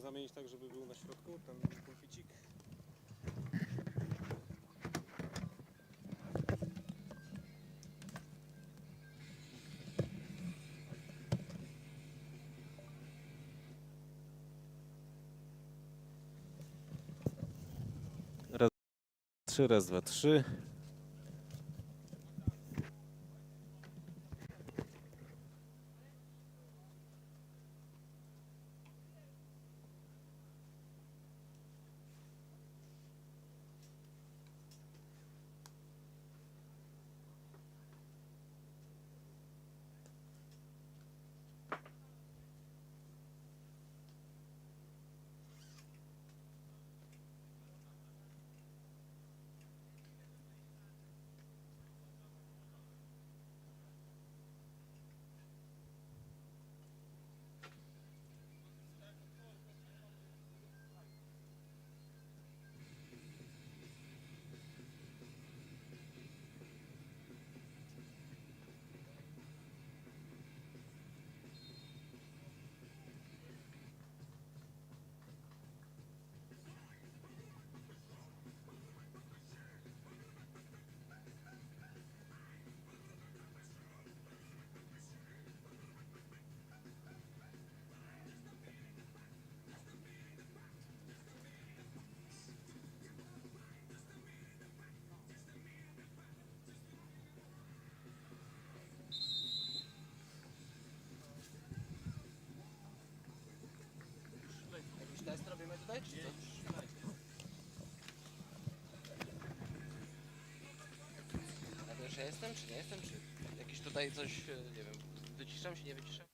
zmienić tak, żeby był na środku, ten pulficik? Raz, trzy, raz, dwa, trzy. Tutaj, czy? Ja to już ja jestem, czy nie jestem, czy jakiś tutaj coś, e, nie wiem, wyciszam się, nie wyciszam?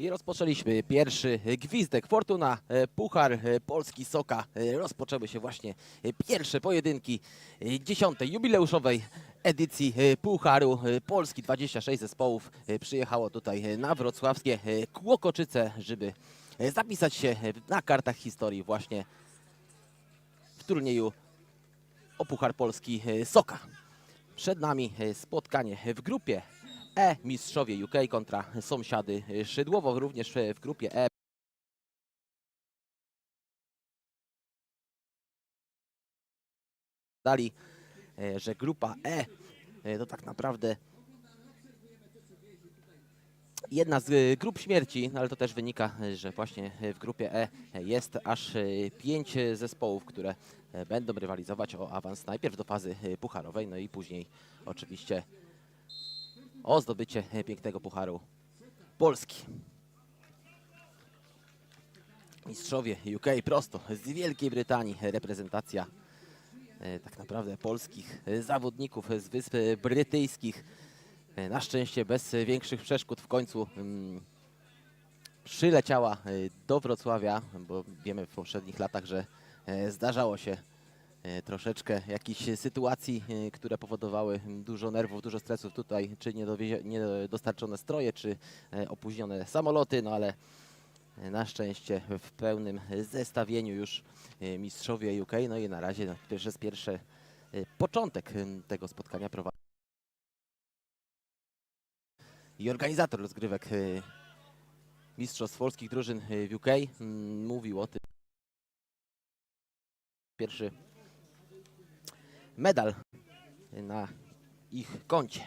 I rozpoczęliśmy pierwszy gwizdek Fortuna, e, Puchar e, Polski Soka. E, Rozpoczęły się właśnie pierwsze pojedynki dziesiątej jubileuszowej edycji Pucharu Polski. 26 zespołów przyjechało tutaj na wrocławskie Kłokoczyce, żeby zapisać się na kartach historii właśnie w turnieju o Puchar Polski Soka. Przed nami spotkanie w grupie E. Mistrzowie UK kontra sąsiady Szydłowo. Również w grupie E. Dali, e, że grupa E e, to tak naprawdę jedna z e, grup śmierci, no ale to też wynika, że właśnie w grupie E jest aż pięć zespołów, które będą rywalizować o awans najpierw do fazy pucharowej, no i później oczywiście o zdobycie e, pięknego pucharu Polski. Mistrzowie UK prosto z Wielkiej Brytanii, reprezentacja e, tak naprawdę polskich e, zawodników z Wysp e, Brytyjskich. E, Na szczęście bez e, większych przeszkód w końcu mm, przyleciała e, do Wrocławia, bo wiemy w poprzednich latach, że e, zdarzało się e, troszeczkę jakichś sytuacji, e, które powodowały dużo nerwów, dużo stresów tutaj, czy niedostarczone stroje, czy e, opóźnione samoloty, no ale e, na szczęście w pełnym zestawieniu już e, mistrzowie UK, no i na razie no, pierwsze z pierwsze e, początek tego spotkania prowadzi. I organizator rozgrywek e, Mistrzostw Polskich Drużyn e, w UK mm, mówił o tym. Pierwszy medal na ich koncie.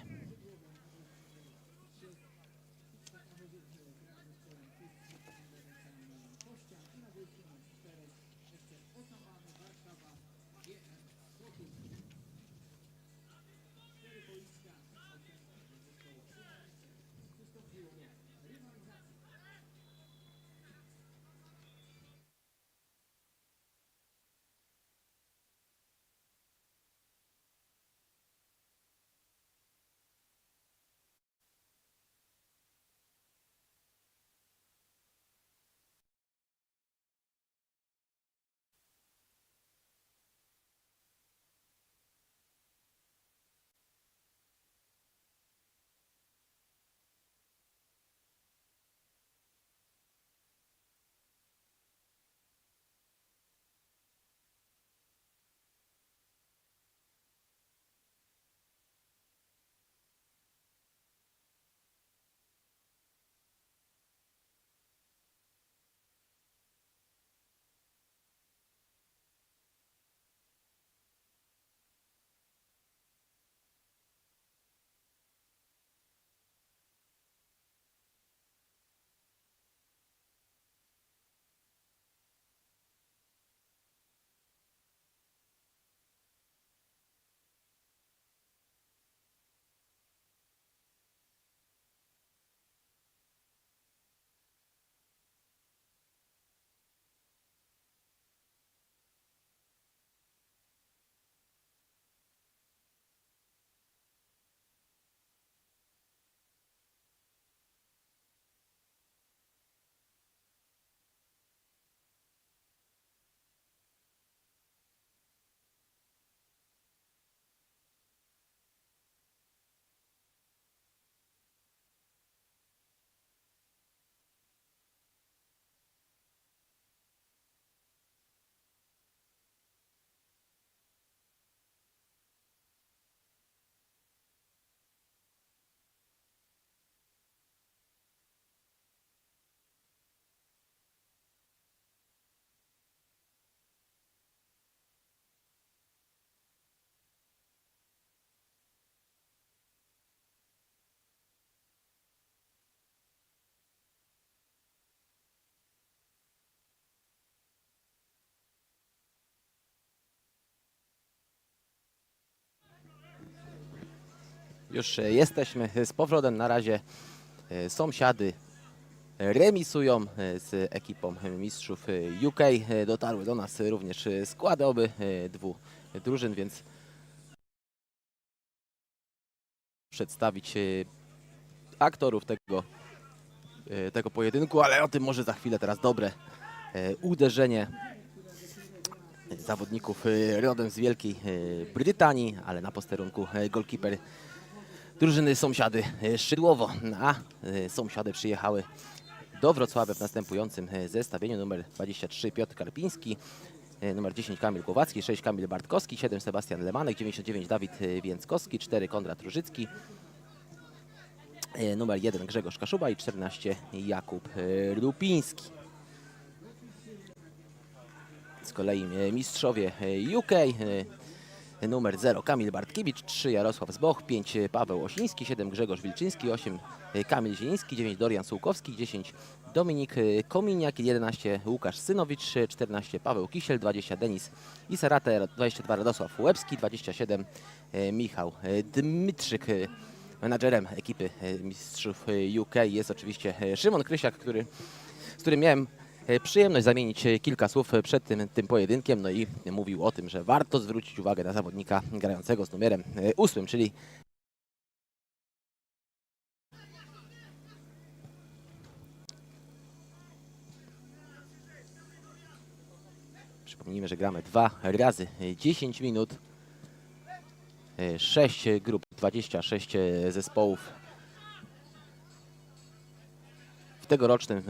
Już e, jesteśmy z powrotem. Na razie e, sąsiady remisują e, z ekipą mistrzów e, UK. E, Dotarły do nas również e, składy oby e, dwóch drużyn, więc przedstawić e, aktorów tego, e, tego pojedynku, ale o tym może za chwilę teraz dobre e, uderzenie zawodników e, rodem z Wielkiej e, Brytanii, ale na posterunku e, golkiper drużyny sąsiady e, Szydłowo, a e, sąsiady przyjechały do Wrocławia w następującym e, zestawieniu numer 23 Piotr Karpiński, numer 10 Kamil Głowacki, 6 Kamil Bartkowski, 7 Sebastian Lemanek, 99 Dawid Więckowski, 4 Konrad Różycki, numer 1 Grzegorz Kaszuba i 14 Jakub Rupiński. Z kolei mistrzowie UK, numer 0 Kamil Bartkiewicz, 3 Jarosław Zboch, 5 Paweł Osiński, 7 Grzegorz Wilczyński, 8 Kamil Zieliński, 9 Dorian Sułkowski, 10 Dominik Kominiak, 11 Łukasz Synowicz, 14 Paweł Kisiel, 20 Denis Isarate, 22 Radosław Łebski, 27 e, Michał e, Dmytrzyk. e, Menadżerem ekipy mistrzów UK jest oczywiście Szymon Krysiak, który, z którym miałem przyjemność zamienić e, kilka słów e, przed tym, tym pojedynkiem, no i mówił o tym, że warto zwrócić uwagę na zawodnika grającego z numerem e, ósmym, czyli Przypomnijmy, że gramy dwa razy e, 10 minut. 6 grup, 26 e, zespołów. Tegorocznym e,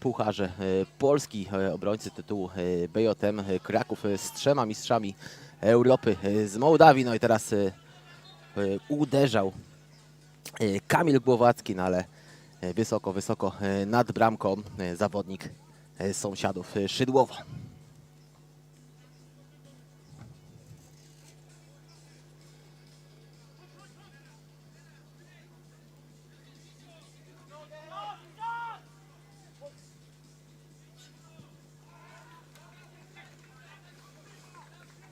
Pucharze e, Polski e, obrońcy tytułu BJM Kraków z trzema mistrzami Europy z Mołdawii. No i teraz uderzał Kamil Głowacki, no ale wysoko, wysoko nad bramką zawodnik sąsiadów e,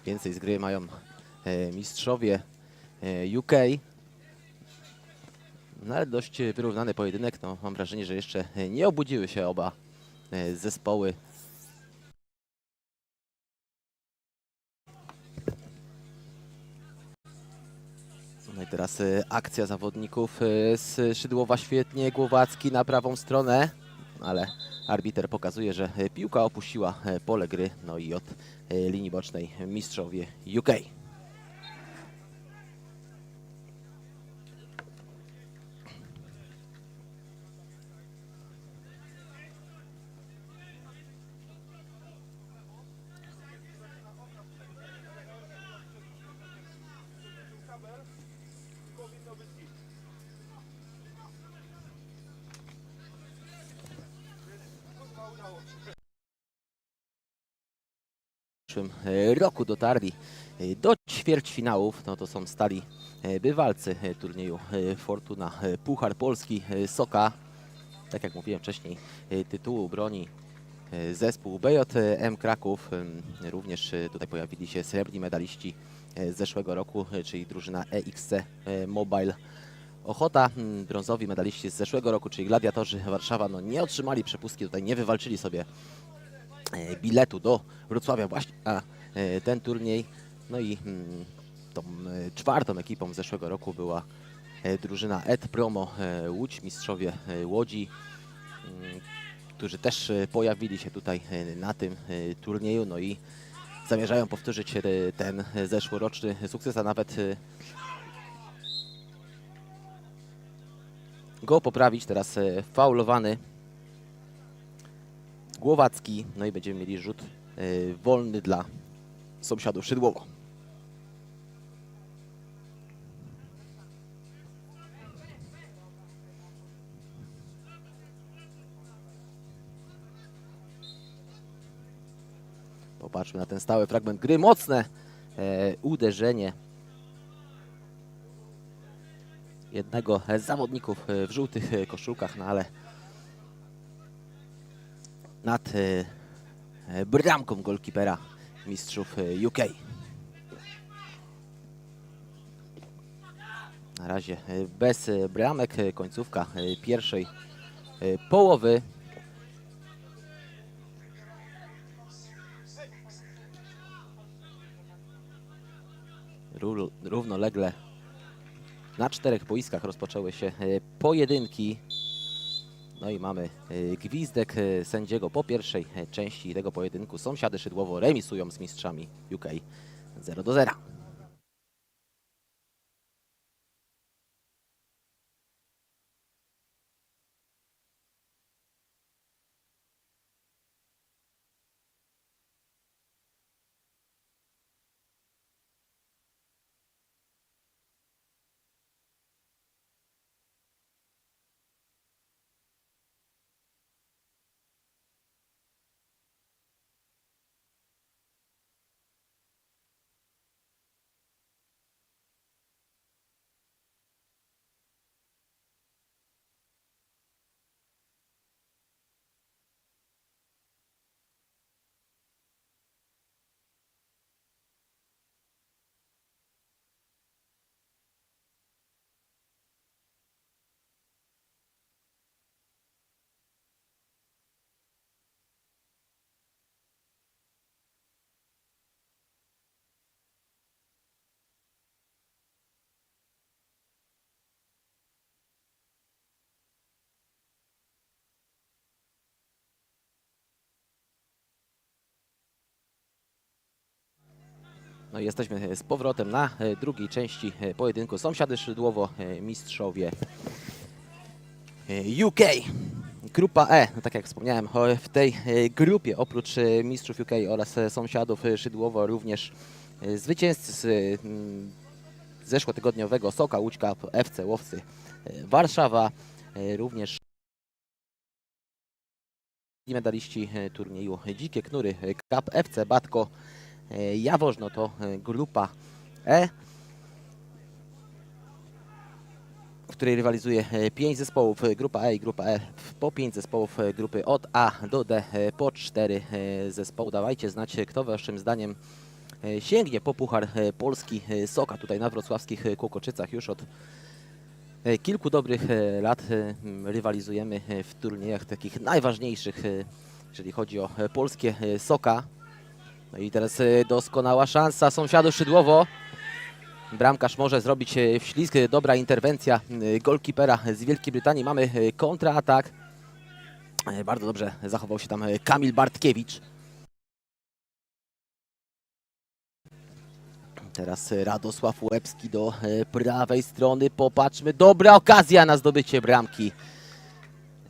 Więcej z gry mają e, mistrzowie e, UK. No ale dość wyrównany pojedynek. No, mam wrażenie, że jeszcze nie obudziły się oba e, zespoły. No i teraz akcja zawodników z Szydłowa świetnie. Głowacki na prawą stronę, ale arbiter pokazuje, że piłka opuściła pole gry. No i od e, linii bocznej mistrzowie UK. W przyszłym e, roku dotarli e, do ćwierćfinałów. No to są stali e, bywalcy turnieju Fortuna Puchar Polski Soka. Tak jak mówiłem wcześniej, tytułu broni zespół BJM Kraków. Również tutaj pojawili się srebrni medaliści z zeszłego roku, czyli drużyna EXC Mobile Ochota. Mm, Brązowi medaliści z zeszłego roku, czyli Gladiatorzy Warszawa, no nie otrzymali przepustki, tutaj nie wywalczyli sobie e, biletu do Wrocławia właśnie na e, ten turniej. No i mm, tą e, czwartą ekipą z zeszłego roku była drużyna Ed Promo Łódź, mistrzowie Łodzi, mm, którzy też pojawili się tutaj na tym turnieju. No i zamierzają powtórzyć ten zeszłoroczny sukces, a nawet go poprawić. Teraz e, faulowany Głowacki. No i będziemy mieli rzut y, wolny dla sąsiadów Szydłowo. Popatrzmy na ten stały fragment gry. Mocne e, uderzenie jednego z zawodników e, w żółtych e, koszulkach, no ale nad e, bramką golkipera mistrzów UK. Na razie bez bramek, końcówka pierwszej połowy. Ró- Równolegle na czterech boiskach rozpoczęły się e, pojedynki. No i mamy e, gwizdek e, sędziego po pierwszej części tego pojedynku. Sąsiady Szydłowo remisują z mistrzami UK 0 do 0. No i jesteśmy z powrotem na e, drugiej części e, pojedynku. Sąsiady Szydłowo, e, mistrzowie e, UK. Grupa E, no tak jak wspomniałem, w tej e, grupie oprócz e, mistrzów UK oraz e, sąsiadów e, Szydłowo również e, zwycięzcy z e, mm, zeszłotygodniowego Soka Łódź Cup FC Łowcy e, Warszawa, e, również medaliści e, turnieju Dzikie Knury e, Cup FC Batko e, Jaworzno to e, grupa E, w której rywalizuje 5 zespołów, e, grupa E i grupa E po 5 zespołów e, grupy od A do D e, po 4 zespoły. Dawajcie znać, e, kto waszym zdaniem e, sięgnie po Puchar e, Polski e, Soka tutaj na wrocławskich e, Kłokoczycach już od e, kilku dobrych e, lat e, rywalizujemy e, w turniejach takich najważniejszych, e, jeżeli chodzi o e, polskie e, Soka. No i teraz e, doskonała szansa sąsiadu Szydłowo. Bramkarz może zrobić e, wślizg, dobra interwencja e, golkipera z Wielkiej Brytanii. Mamy kontraatak. E, Bardzo dobrze zachował się tam Kamil Bartkiewicz. Teraz Radosław Łebski do prawej strony. Popatrzmy, dobra okazja na zdobycie bramki.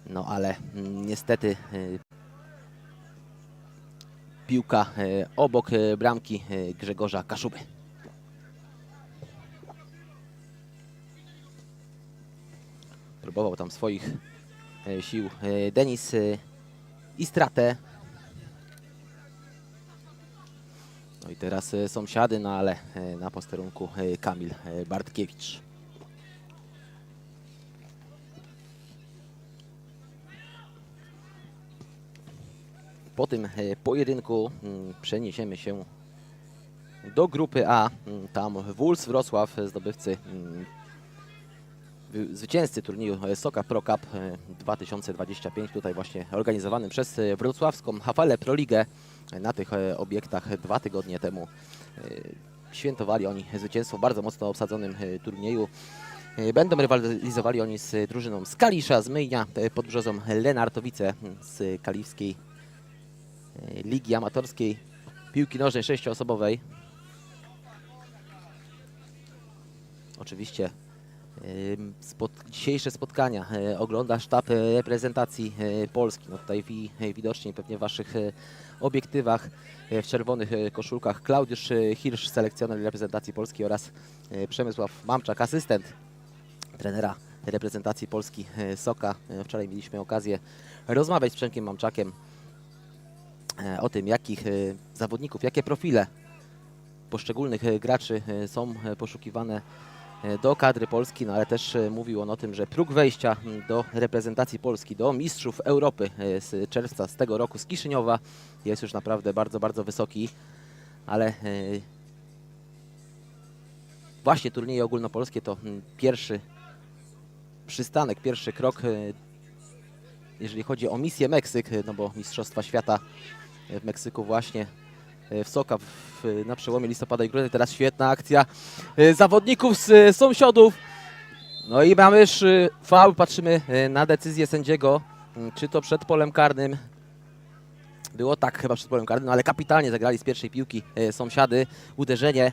No ale mm, niestety piłka e, obok e, bramki e, Grzegorza Kaszuby. Próbował tam swoich sił Denis e, Istratę. No i teraz sąsiady, no ale na posterunku Kamil Bartkiewicz. Po tym e, pojedynku mm, przeniesiemy się do grupy A. Mm, Tam Wóls Wrocław, e, zdobywcy mm, wy- zwycięzcy turnieju e, Soka Pro Cup e, 2025, tutaj właśnie organizowanym przez wrocławską Hafalę Pro Ligę. Na tych obiektach dwa tygodnie temu świętowali oni zwycięstwo w bardzo mocno obsadzonym turnieju. Będą rywalizowali oni z drużyną z Kalisza, z Myjnia, pod brzozą Lenartowice z Kaliwskiej Ligi Amatorskiej Piłki Nożnej sześcioosobowej. Oczywiście dzisiejsze spotkania e, ogląda sztab e, reprezentacji e, Polski. No tutaj wi, e, widocznie pewnie w Waszych e, obiektywach e, w czerwonych e, koszulkach Klaudiusz e, Hirsch, selekcjoner reprezentacji Polski oraz e, Przemysław Mamczak, asystent trenera reprezentacji Polski e, Soka. E, Wczoraj mieliśmy okazję rozmawiać z Przemkiem Mamczakiem e, o tym, jakich e, zawodników, jakie profile poszczególnych e, graczy e, są e, poszukiwane e, do kadry Polski, no ale też e, mówił on o tym, że próg wejścia do reprezentacji Polski, do mistrzów Europy e, z czerwca z tego roku z Kiszyniowa jest już naprawdę bardzo, bardzo wysoki, ale e, właśnie turnieje ogólnopolskie to pierwszy przystanek, pierwszy krok, e, jeżeli chodzi o misję Meksyk, e, no bo Mistrzostwa Świata e, w Meksyku właśnie e, w Soka w, na przełomie listopada i grudnia. Teraz świetna akcja e, zawodników z e, sąsiadów. No i mamy już faul, patrzymy na decyzję sędziego, czy to przed polem karnym. Było tak chyba przed polem karnym, no ale kapitalnie zagrali z pierwszej piłki sąsiady. Uderzenie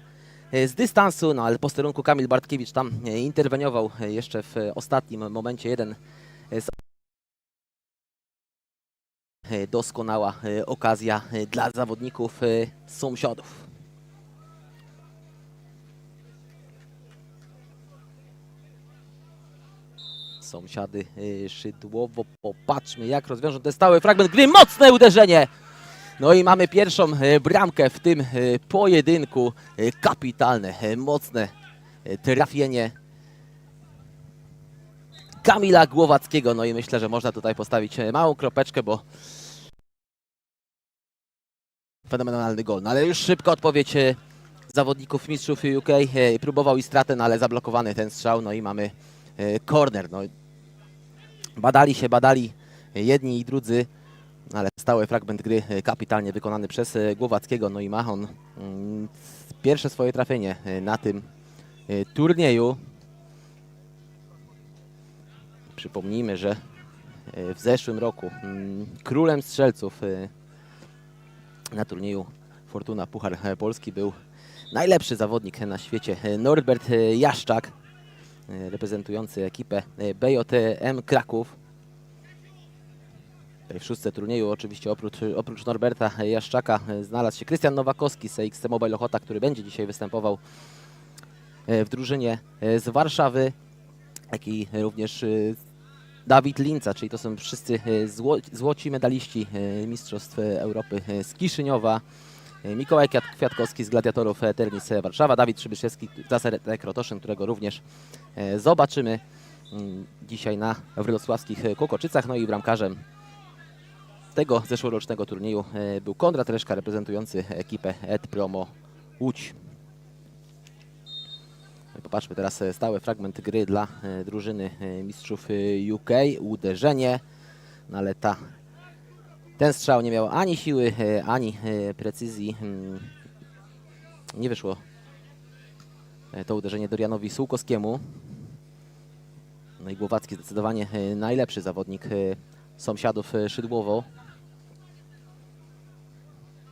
z dystansu, no ale posterunku Kamil Bartkiewicz tam interweniował jeszcze w ostatnim momencie. Jeden z doskonała e, okazja e, dla zawodników e, sąsiadów. Sąsiady e, Szydłowo, popatrzmy jak rozwiążą ten stały fragment gry, mocne uderzenie! No i mamy pierwszą e, bramkę w tym e, pojedynku, E, kapitalne, e, mocne e, trafienie Kamila Głowackiego. No i myślę, że można tutaj postawić e, małą kropeczkę, bo fenomenalny gol. No ale już szybko odpowiedź e, zawodników mistrzów UK. e, Próbował i stratę, no ale zablokowany ten strzał. No i mamy e, corner. No, badali się, badali jedni i drudzy. no Ale stały fragment gry kapitalnie wykonany przez Głowackiego. No i ma on mm, pierwsze swoje trafienie na tym turnieju. Przypomnijmy, że w zeszłym roku mm, królem strzelców na turnieju Fortuna Puchar Polski był najlepszy zawodnik na świecie, Norbert Jaszczak, reprezentujący ekipę BJM Kraków. W szóstce turnieju oczywiście oprócz, oprócz Norberta Jaszczaka znalazł się Krystian Nowakowski z XC Mobile Ochota, który będzie dzisiaj występował w drużynie z Warszawy, jak i również Dawid Linca, czyli to są wszyscy e, zło, złoci medaliści e, Mistrzostw Europy e, z Kiszyniowa. Mikołaj Kwiat, Kwiatkowski z Gladiatorów Ternis Warszawa, Dawid Przybyszewski z Laserek Rotoszyn, którego również zobaczymy mm, dzisiaj na wrocławskich Kokoczycach. No i bramkarzem tego zeszłorocznego turnieju był Konrad Reszka reprezentujący ekipę Ed Promo Łódź. No Popatrzmy teraz e, stały fragment gry dla e, drużyny e, mistrzów UK. Uderzenie, no ale ta, ten strzał nie miał ani siły, ani precyzji. Mm, Nie wyszło to uderzenie Dorianowi Sułkowskiemu. No i Głowacki zdecydowanie najlepszy zawodnik sąsiadów Szydłowo.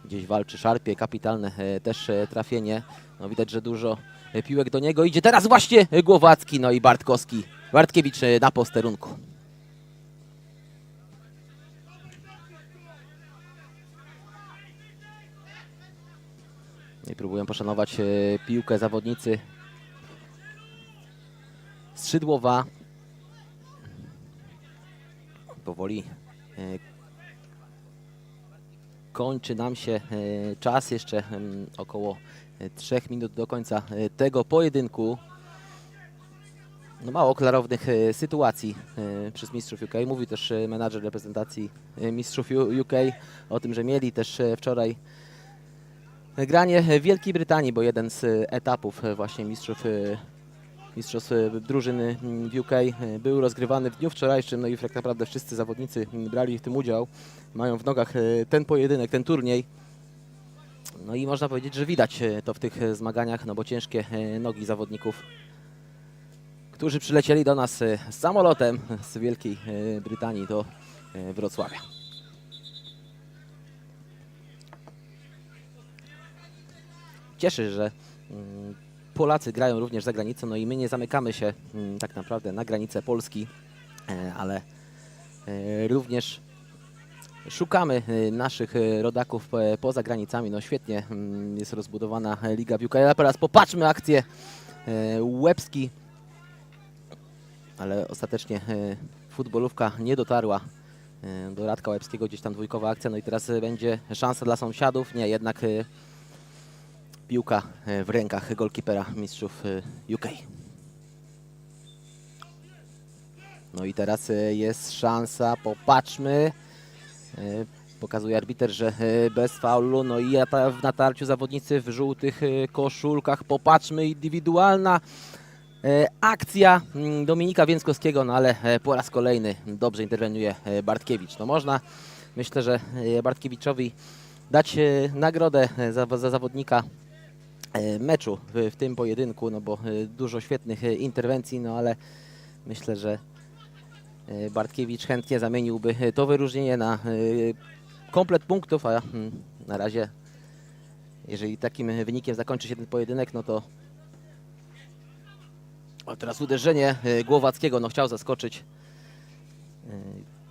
Gdzieś walczy, szarpie, kapitalne też trafienie. No widać, że dużo piłek do niego idzie. Teraz właśnie Głowacki, no i Bartkowski. Bartkiewicz e, na posterunku. I próbują poszanować e, piłkę zawodnicy Skrzydłowa. Powoli e, kończy nam się czas, jeszcze em, około 3 minut do końca e, tego pojedynku. No mało klarownych e, sytuacji e, przez mistrzów UK. Mówi też e, menadżer reprezentacji e, mistrzów UK o tym, że mieli też e, wczoraj granie w Wielkiej Brytanii, bo jeden z e, etapów e, właśnie mistrzów e, mistrzostw e, drużyny mm, w UK e, był rozgrywany w dniu wczorajszym, no i tak naprawdę wszyscy zawodnicy brali w tym udział. Mają w nogach e, ten pojedynek, ten turniej. No i można powiedzieć, że widać e, to w tych e, zmaganiach, no bo ciężkie e, nogi zawodników, którzy przylecieli do nas samolotem z Wielkiej Brytanii do Wrocławia. Cieszy, że mm, Polacy grają również za granicą, no i my nie zamykamy się mm, tak naprawdę na granicę Polski, ale również szukamy e, naszych e, rodaków e, poza granicami. No świetnie mm, jest rozbudowana Liga. Ale teraz popatrzmy akcję Łebski, ale ostatecznie futbolówka nie dotarła do Radka Łebskiego, gdzieś tam dwójkowa akcja, no i teraz będzie szansa dla sąsiadów. Nie, jednak piłka w rękach golkipera mistrzów UK. No i teraz jest szansa, popatrzmy. E, Pokazuje arbiter, że e, bez faulu. No i w natarciu zawodnicy w żółtych e, koszulkach. Popatrzmy, indywidualna akcja mm, Dominika Więckowskiego, no ale po raz kolejny dobrze interweniuje Bartkiewicz. No można, myślę, że Bartkiewiczowi dać nagrodę za, za zawodnika meczu w, tym pojedynku, no bo dużo świetnych interwencji, no ale myślę, że Bartkiewicz chętnie zamieniłby e, to wyróżnienie na e, komplet punktów, a mm, na razie jeżeli takim wynikiem zakończy się ten pojedynek, no to o, teraz uderzenie e, Głowackiego, no chciał zaskoczyć e,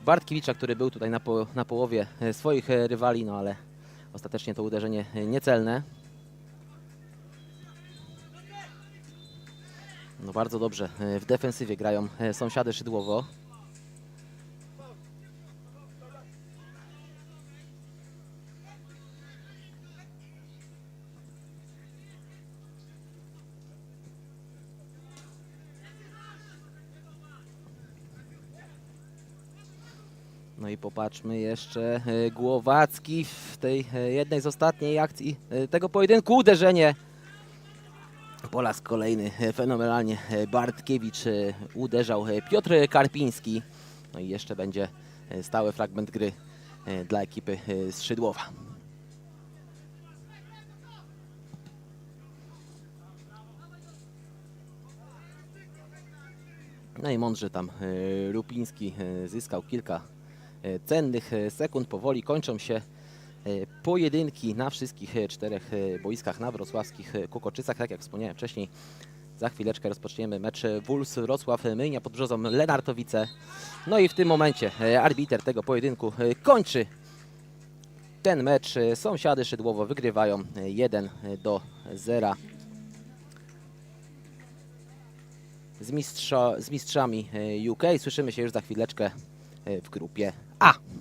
Bartkiewicza, który był tutaj na, po, na połowie e, swoich e, rywali, no ale ostatecznie to uderzenie e, niecelne. No bardzo dobrze e, w defensywie grają e, sąsiady Szydłowo. Popatrzmy jeszcze e, Głowacki w tej e, jednej z ostatniej akcji e, tego pojedynku. Uderzenie po raz kolejny fenomenalnie Bartkiewicz uderzał Piotr Karpiński. No i jeszcze będzie stały fragment gry dla ekipy z Szydłowa. No i mądrze tam Rupiński zyskał kilka cennych e, sekund. Powoli kończą się pojedynki na wszystkich e, czterech e, boiskach na wrocławskich e, Kokoczycach. Tak jak wspomniałem wcześniej, za chwileczkę rozpoczniemy mecz e, Wuls Wrocław e, Myjnia pod brzozą Lenartowice. No i w tym momencie e, arbiter tego pojedynku e, kończy ten mecz. E, Sąsiady Szydłowo wygrywają e, 1 do 0 z, mistrza, z mistrzami e, UK. Słyszymy się już za chwileczkę e, w grupie A.